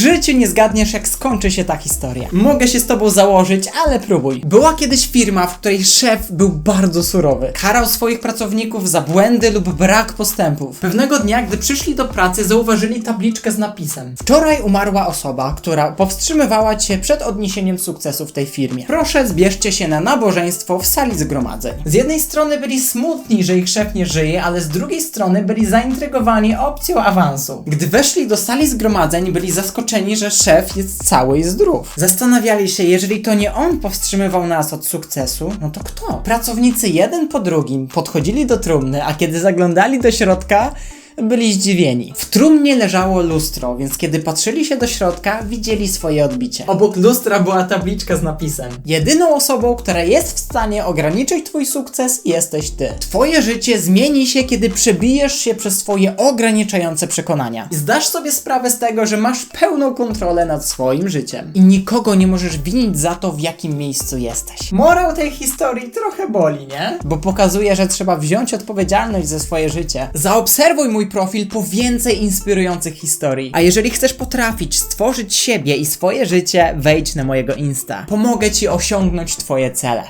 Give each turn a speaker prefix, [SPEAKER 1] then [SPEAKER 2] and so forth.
[SPEAKER 1] życiu nie zgadniesz, jak skończy się ta historia. Mogę się z tobą założyć, ale próbuj. Była kiedyś firma, w której szef był bardzo surowy. Karał swoich pracowników za błędy lub brak postępów. Pewnego dnia, gdy przyszli do pracy, zauważyli tabliczkę z napisem: Wczoraj umarła osoba, która powstrzymywała cię przed odniesieniem sukcesu w tej firmie. Proszę, zbierzcie się na nabożeństwo w sali zgromadzeń. Z jednej strony byli smutni, że ich szef nie żyje, ale z drugiej strony byli zaintrygowani opcją awansu. Gdy weszli do sali zgromadzeń, byli zaskoczeni, że szef jest cały i zdrów. Zastanawiali się, jeżeli to nie on powstrzymywał nas od sukcesu, no to kto? Pracownicy jeden po drugim podchodzili do trumny, a kiedy zaglądali do środka, byli zdziwieni. W trumnie leżało lustro, więc kiedy patrzyli się do środka, widzieli swoje odbicie. Obok lustra była tabliczka z napisem: Jedyną osobą, która jest w stanie ograniczyć twój sukces, jesteś ty. Twoje życie zmieni się, kiedy przebijesz się przez swoje ograniczające przekonania. I zdasz sobie sprawę z tego, że masz pełną kontrolę nad swoim życiem. I nikogo nie możesz winić za to, w jakim miejscu jesteś. Morał tej historii trochę boli, nie? Bo pokazuje, że trzeba wziąć odpowiedzialność za swoje życie. Zaobserwuj mój profil po więcej inspirujących historii. A jeżeli chcesz potrafić stworzyć siebie i swoje życie, wejdź na mojego Insta. Pomogę ci osiągnąć twoje cele.